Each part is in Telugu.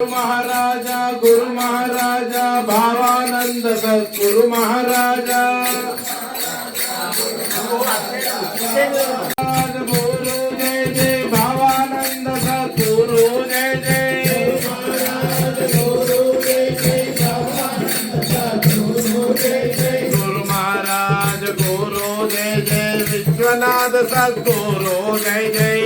महाराजा गुरु महाराजा भावानंद सतगुरु महाराजा बोलो जय जय, भावानंद सतगुरु जय जय। गुरु महाराज गुरु जय जय, विश्वनाथ सतगुरु जय जय।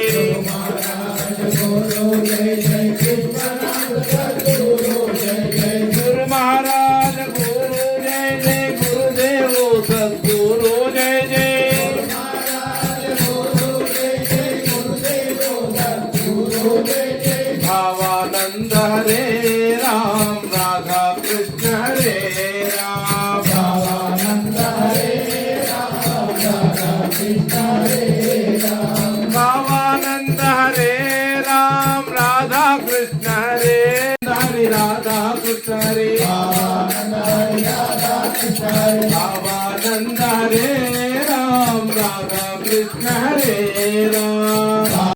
कृष्ण हरे राम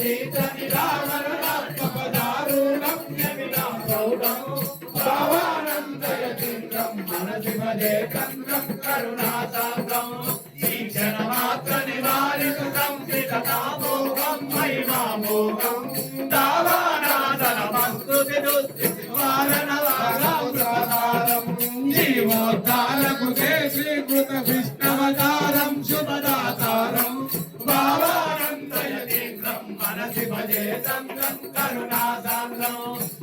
మాయాతీత నిరామరణాత్మపదారుణం యమినామౌఢం భావానందయతీంద్రం మనసి భజే చంద్రం కరుణాసాగం ఈక్షణమాత్ర నివారిత సంస్థితతామోహం జీవోద్ధారకు శ్రీకృత విష్ణవతారం శుభదారం. మనసి భజే చంద్రం కరుణాసాంద్రం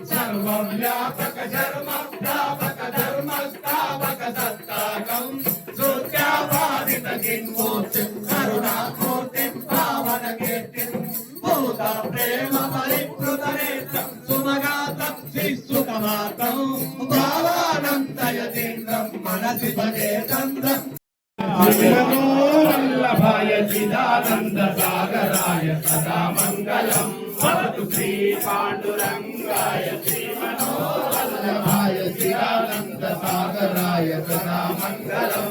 సర్వం వ్యాపక శర్మ వ్యాపక ధర్మ స్థాపక సత్తాకం సూత్యాపాదిత కిన్మూర్తిం కరుణామూర్తి పావన కీర్తి భూత ప్రేమ పరికృత నేత్రం సుమగాతం శిశుకమాతం భావానందయతీంద్రం మనసి భజే చిదానంద సాగరాయ సదా మంగళం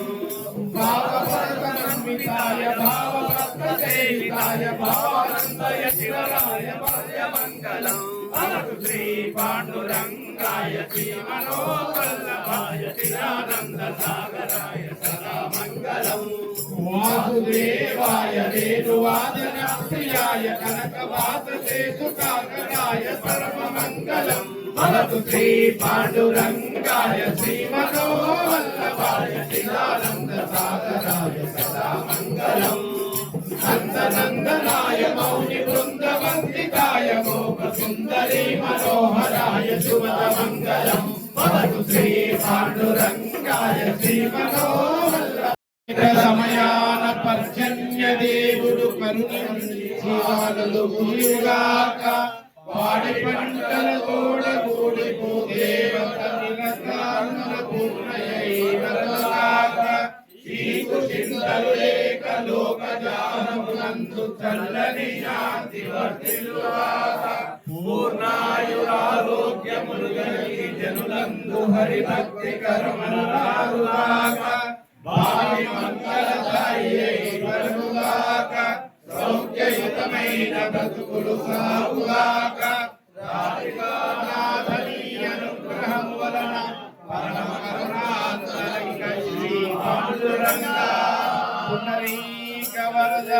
భావపరమితాయ భావసేవితాయ భావానందయ శివరాయ భవ్య మంగళం. భవతు శ్రీ పాండురంగాయ శ్రీమనోవల్లభాయ చిదానంద సాగరాయ సదా మంగళం వాసుదేవాయ వేణువాదన ప్రియాయ కనకవాసే సుఖాకరాయ పరమ మంగళం భవతు శ్రీ పాండురంగాయ శ్రీమనోవల్లభాయ చిదానంద సాగరాయ సదా కరుణించివానలు వాడి పంటల తోడ గూడి దేవత నీకు చింతలు లేక లోక జానమునందు చల్లని శాంతి వర్తిల్లుగాక పూర్ణాయురారోగ్యములు కలిగి జనులందు హరిభక్తి కరమనుగాక భావి మంగళదాయిగాక దిన బ్రతుకులు సాగుగాక రాధికానాథని అనుగ్రహం వలన పరమ కరుణాంతరిక శ్రీ పాండురంగ పునరీక వరద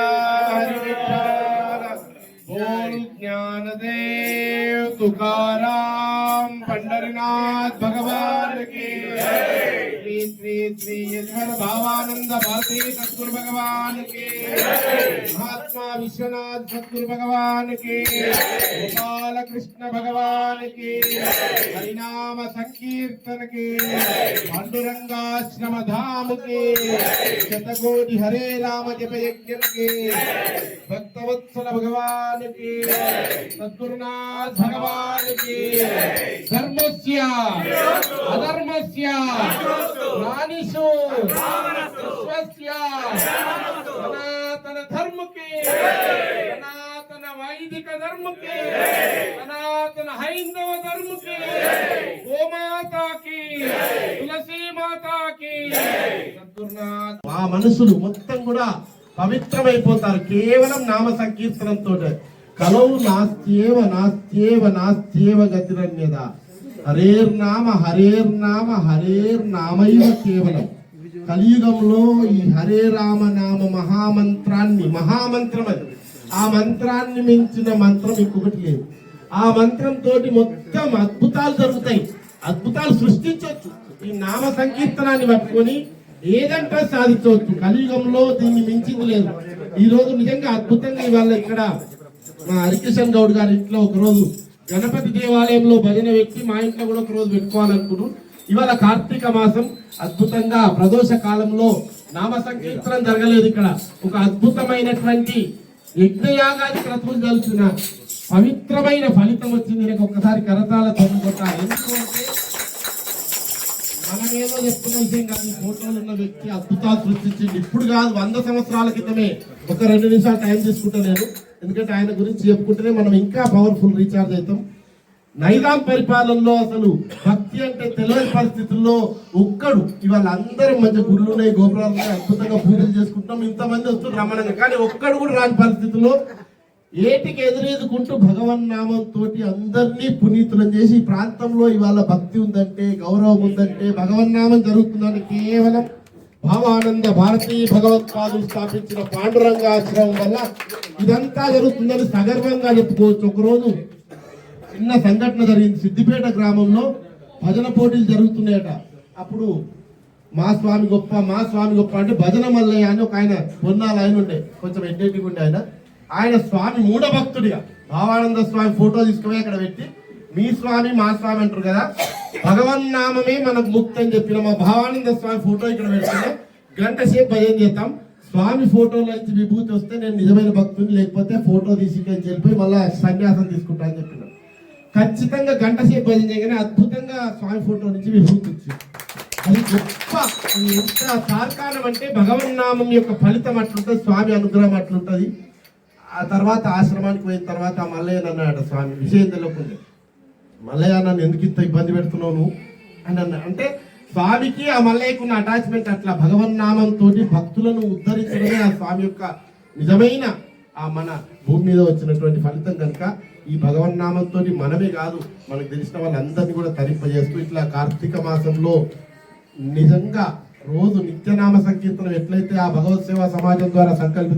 హరి జ్ఞానదేవ్ తుకారా. श्री श्री श्री ईश्वर भावानंद भारती सतगुरु भगवान की महात्मा विश्वनाथ सतगुरु भगवान की गोपाल कृष्ण भगवान की हरिनाम संकीर्तन की पांडुरंगाश्रम धाम की शतकोटि हरे राम जप यज्ञ के भक्तवत्सल भगवान की सद्गुरुनाथ भगवान की धर्मस्य अधर्मस्य మానిషు విశ్వస్య. సనాతన ధర్మకి. సనాతన వైదిక ధర్మకి. సనాతన హైందవ ధర్మకి. గోమాతాకి. తులసి మాతాకి. మా మనసులు మొత్తం కూడా పవిత్రమైపోతారు. కేవలం నామ సంకీర్తనంతో కలవు నాస్త్యేవ నాస్త్యేవ నాస్త్యేవ గతిరన్యదా. హరేర్నామ హరేర్నామ హరేర్నామైవ కేవలం. కలియుగంలో ఈ హరే రామ నామ మహామంత్రాన్ని మహామంత్రం అది ఆ మంత్రాన్ని మించిన మంత్రం ఇంకొకటి లేదు. ఆ మంత్రంతో మొత్తం అద్భుతాలు జరుగుతాయి. అద్భుతాలు సృష్టించవచ్చు. ఈ నామ సంకీర్తనాన్ని పట్టుకొని ఏదంటే సాధించవచ్చు. కలియుగంలో దీన్ని మించింది లేదు. ఈ రోజు నిజంగా అద్భుతంగా ఇవాళ ఇక్కడ మా హరికిషన్ గౌడ్ గారి ఇంట్లో ఒక రోజు గణపతి దేవాలయంలో భజన వ్యక్తి మా ఇంట్లో కూడా ఒకరోజు పెట్టుకోవాలనుకున్నాం ఇవాళ కార్తీక మాసం అద్భుతంగా ప్రదోష కాలంలో నామ సంకీర్తనం జరగలేదు ఇక్కడ. ఒక అద్భుతమైనటువంటి యజ్ఞయాగాది క్రతువులు కలిసిన పవిత్రమైన ఫలితం వచ్చింది. నాకు ఒక్కసారి కరతాల తొమ్మిది ఎందుకంటే మనమేమో మనమేదో చెప్తున్న విషయం కాదు ఫోటోలు ఉన్న వ్యక్తి అద్భుతాలు సృష్టించింది. ఇప్పుడు కాదు వంద సంవత్సరాల క్రితమే ఒక రెండు నిమిషాలు టైం తీసుకుంటా నేను. ఎందుకంటే ఆయన గురించి చెప్పుకుంటేనే మనం ఇంకా పవర్ఫుల్ రీఛార్జ్ అవుతాం. నైదాం పరిపాలనలో అసలు భక్తి అంటే తెలియని పరిస్థితుల్లో ఒక్కడు ఇవాళ అందరూ మంచి గుళ్ళు ఉన్నాయి గోపురాలు ఉన్నాయి అద్భుతంగా పూజలు చేసుకుంటాం ఇంతమంది వస్తున్నారు రమణంగా. కానీ ఒక్కడు కూడా రాని పరిస్థితుల్లో ఏటికి ఎదురెదుకుంటూ భగవన్ నామంతో అందరినీ పునీతులను చేసి ఈ ప్రాంతంలో ఇవాళ భక్తి ఉందంటే గౌరవం ఉందంటే భగవన్ నామం జరుగుతుందని కేవలం భావానంద భారతీయ భగవత్పాదులు స్థాపించిన పాండురంగ ఆశ్రమం వల్ల ఇదంతా జరుగుతుందని సగర్వంగా చెప్పుకోవచ్చు. ఒకరోజు చిన్న సంఘటన జరిగింది సిద్దిపేట గ్రామంలో. భజన పోటీలు జరుగుతున్నాయట. అప్పుడు మా స్వామి గొప్ప మా స్వామి గొప్ప అంటే భజన మల్లయ్య అని ఒక ఆయన పొన్నాలు ఆయన ఉండే. కొంచెం ఎడ్డెడ్డిగా ఉండే ఆయన. ఆయన స్వామి మూఢభక్తుడిగా భావానంద స్వామి ఫోటో తీసుకుపోయి అక్కడ పెట్టి మీ స్వామి మా స్వామి అంటారు కదా. భగవన్ నామమే మనకు ముక్తి అని చెప్పిన మా భావానంద స్వామి ఫోటో ఇక్కడ పెడుతున్నా గంట సేపు భయం చేస్తాం స్వామి ఫోటోలో నుంచి విభూతి వస్తే నేను నిజమైన భక్తుని లేకపోతే ఫోటో తీసి ఇక్కడి వెళ్ళిపోయి మళ్ళీ సన్యాసం తీసుకుంటా అని చెప్పిన ఖచ్చితంగా గంట సేపు భజన చేయగానే అద్భుతంగా స్వామి ఫోటో నుంచి విభూతి వచ్చింది. అది గొప్ప ఎంత సార్కారం అంటే భగవన్ నామం యొక్క ఫలితం అట్లుంటుంది స్వామి అనుగ్రహం అట్లుంటుంది. ఆ తర్వాత ఆశ్రమానికి పోయిన తర్వాత మల్లయ్య అన్నాడు స్వామి విషయం తెలియకుండా మల్లయ్య నన్ను ఎందుకు ఇంత ఇబ్బంది పెడుతున్నావు నువ్వు? అని అన్న. అంటే స్వామికి ఆ మల్లయ్యకున్న అటాచ్మెంట్ అట్లా భగవన్ నామంతో భక్తులను ఉద్ధరించడమే ఆ స్వామి యొక్క నిజమైన ఆ మన భూమి మీద వచ్చినటువంటి ఫలితం కనుక ఈ భగవన్ నామంతో మనమే కాదు మనకు తెలిసిన వాళ్ళందరినీ కూడా తరింపజేస్తూ ఇట్లా కార్తీక మాసంలో నిజంగా రోజు నిత్యనామ సంకీర్తనం ఎట్లయితే ఆ భగవత్ సేవా సమాజం ద్వారా సంకల్పి